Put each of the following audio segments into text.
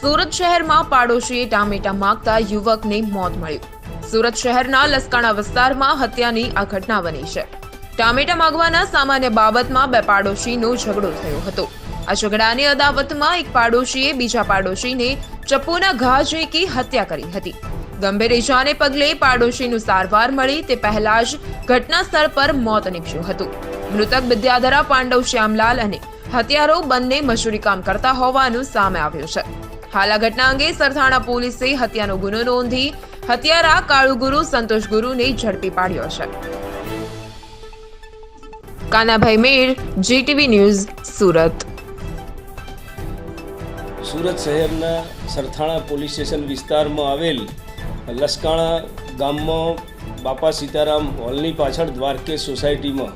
સુરત શહેરમાં પાડોશીએ ટામેટા માગતા યુવકને મોત મળ્યું. સુરત શહેરના લસકાણા વિસ્તારમાં હત્યાની આ ઘટના બની છે. ટામેટા માંગવાના સામાન્ય બાબતમાં બે પાડોશીનો ઝઘડો થયો હતો. આ ઝઘડાની અદાવતમાં એક પાડોશીએ બીજા પાડોશીને ચપ્પુના ઘા ઝીંકી હત્યા કરી હતી. ગંભીર ઇજાને પગલે પાડોશીનું સારવાર મળી તે પહેલા જ ઘટના સ્થળ પર મોત નીપજ્યું હતું. મૃતક વિદ્યાધરા પાંડવ શ્યામલાલ અને હત્યારો બંને મજૂરી કામ કરતા હોવાનું સામે આવ્યું છે. હાલ આ ઘટના અંગે સરથાણા પોલીસે હત્યાનો ગુનો નોંધી હત્યારા કાળુ ગુરુ સંતોષ ગુરુને ઝડપી પાડ્યો છે. Kanabhai Mer, GTV news, Surat. Surat શહેરના સરથાણા પોલીસ સ્ટેશન વિસ્તારમાં આવેલ લસકાણા ગામમાં બાપા સીતારામ હોલની પાછળ દ્વારકેશ સોસાયટીમાં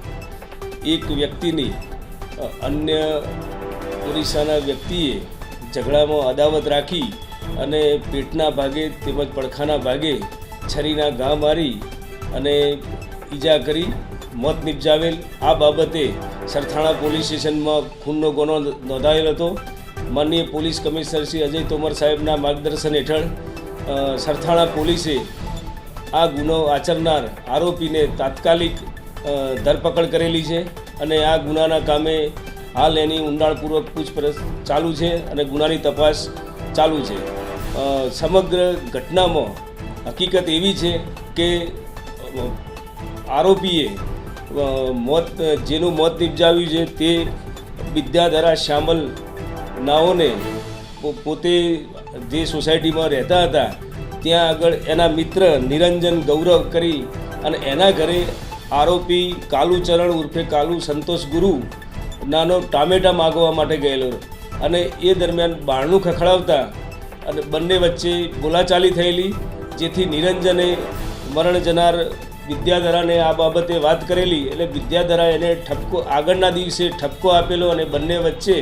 એક વ્યક્તિની અન્ય ઓરિસ્સાના વ્યક્તિએ ઝઘડામાં અદાવત રાખી અને પેટના ભાગે તેમજ પડખાના ભાગે છરીના ઘા મારી અને ઈજા કરી મોત નિપજાવેલ. આ બાબતે સરથાણા પોલીસ સ્ટેશનમાં ખૂનનો ગુનો નોંધાયેલ હતો. માનનીય પોલીસ કમિશનર શ્રી અજય તોમર સાહેબના માર્ગદર્શન હેઠળ સરથાણા પોલીસે આ ગુનો આચરનાર આરોપીને તાત્કાલિક ધરપકડ કરેલી છે અને આ ગુનાના કામે હાલ એની ઊંડાણપૂર્વક પૂછપરછ ચાલુ છે અને ગુનાની તપાસ ચાલુ છે. સમગ્ર ઘટનામાં હકીકત એવી છે કે આરોપીએ મોત, જેનું મોત નિપજાવ્યું છે તે વિદ્યાધરા શ્યામલ નાઓને પોતે જે સોસાયટીમાં રહેતા હતા, ત્યાં આગળ એના મિત્ર નિરંજન ગૌરવ કરી અને એના ઘરે આરોપી કાલુચરણ ઉર્ફે કાલુ સંતોષ ગુરુ નાનો ટામેટા માગવા માટે ગયેલો અને એ દરમિયાન બારણું ખખડાવતા અને બંને વચ્ચે બોલાચાલી થયેલી, જેથી નિરંજને મરણ જનાર વિદ્યાધરાને આ બાબતે વાત કરેલી. એટલે વિદ્યાધરા એને ઠપકો, આગળના દિવસે ઠપકો આપેલો અને બંને વચ્ચે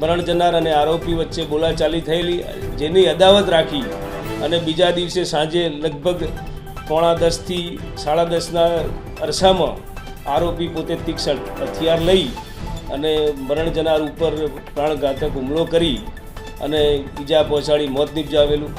મરણ જનાર અને આરોપી વચ્ચે બોલાચાલી થયેલી, જેની અદાવત રાખી અને બીજા દિવસે સાંજે લગભગ પોણા દસથી સાડા દસના અરસામાં આરોપી પોતે તીક્ષણ હથિયાર લઈ અને મરણ જનાર ઉપર પ્રાણઘાતક હુમલો કરી અને ઈજા પહોંચાડી મોત નિપજાવેલું.